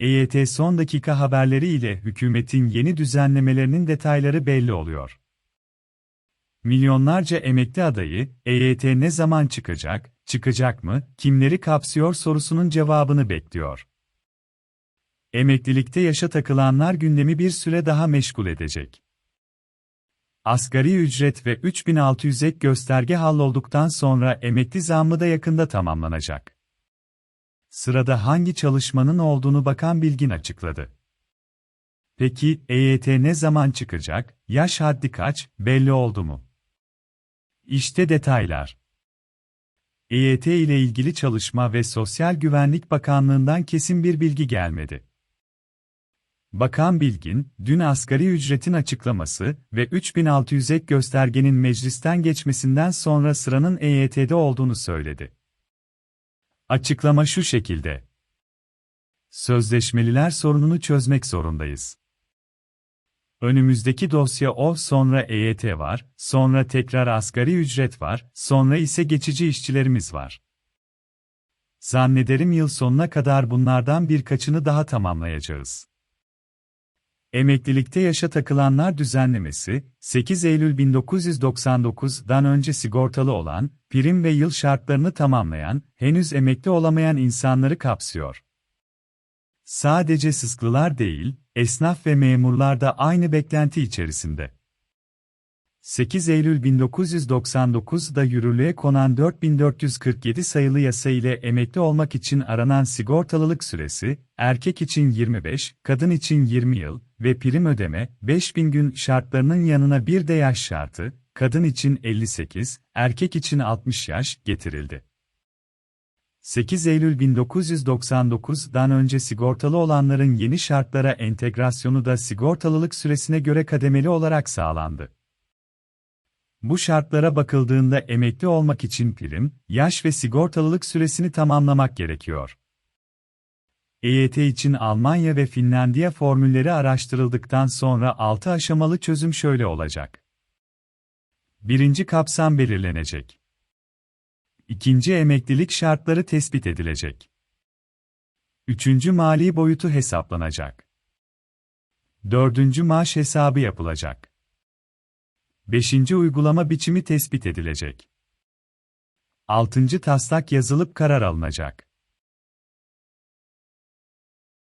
EYT son dakika haberleri ile hükümetin yeni düzenlemelerinin detayları belli oluyor. Milyonlarca emekli adayı, EYT ne zaman çıkacak, çıkacak mı, kimleri kapsıyor sorusunun cevabını bekliyor. Emeklilikte yaşa takılanlar gündemi bir süre daha meşgul edecek. Asgari ücret ve 3600 ek gösterge hallolduktan sonra emekli zammı da yakında tamamlanacak. Sırada hangi çalışmanın olduğunu Bakan Bilgin açıkladı. Peki EYT ne zaman çıkacak, yaş haddi kaç, belli oldu mu? İşte detaylar. EYT ile ilgili Çalışma ve Sosyal Güvenlik Bakanlığı'ndan kesin bir bilgi gelmedi. Bakan Bilgin, dün asgari ücretin açıklaması ve 3600 ek göstergenin meclisten geçmesinden sonra sıranın EYT'de olduğunu söyledi. Açıklama şu şekilde. Sözleşmeliler sorununu çözmek zorundayız. Önümüzdeki dosya o, sonra EYT var, sonra tekrar asgari ücret var, sonra ise geçici işçilerimiz var. Zannederim yıl sonuna kadar bunlardan birkaçını daha tamamlayacağız. Emeklilikte yaşa takılanlar düzenlemesi, 8 Eylül 1999'dan önce sigortalı olan, prim ve yıl şartlarını tamamlayan, henüz emekli olamayan insanları kapsıyor. Sadece sısklılar değil, esnaf ve memurlar da aynı beklenti içerisinde. 8 Eylül 1999'da yürürlüğe konan 4447 sayılı yasa ile emekli olmak için aranan sigortalılık süresi, erkek için 25, kadın için 20 yıl ve prim ödeme, 5000 gün şartlarının yanına bir de yaş şartı, kadın için 58, erkek için 60 yaş getirildi. 8 Eylül 1999'dan önce sigortalı olanların yeni şartlara entegrasyonu da sigortalılık süresine göre kademeli olarak sağlandı. Bu şartlara bakıldığında emekli olmak için prim, yaş ve sigortalılık süresini tamamlamak gerekiyor. EYT için Almanya ve Finlandiya formülleri araştırıldıktan sonra 6 aşamalı çözüm şöyle olacak. Birinci kapsam belirlenecek. İkinci emeklilik şartları tespit edilecek. Üçüncü mali boyutu hesaplanacak. Dördüncü maaş hesabı yapılacak. Beşinci uygulama biçimi tespit edilecek. Altıncı taslak yazılıp karar alınacak.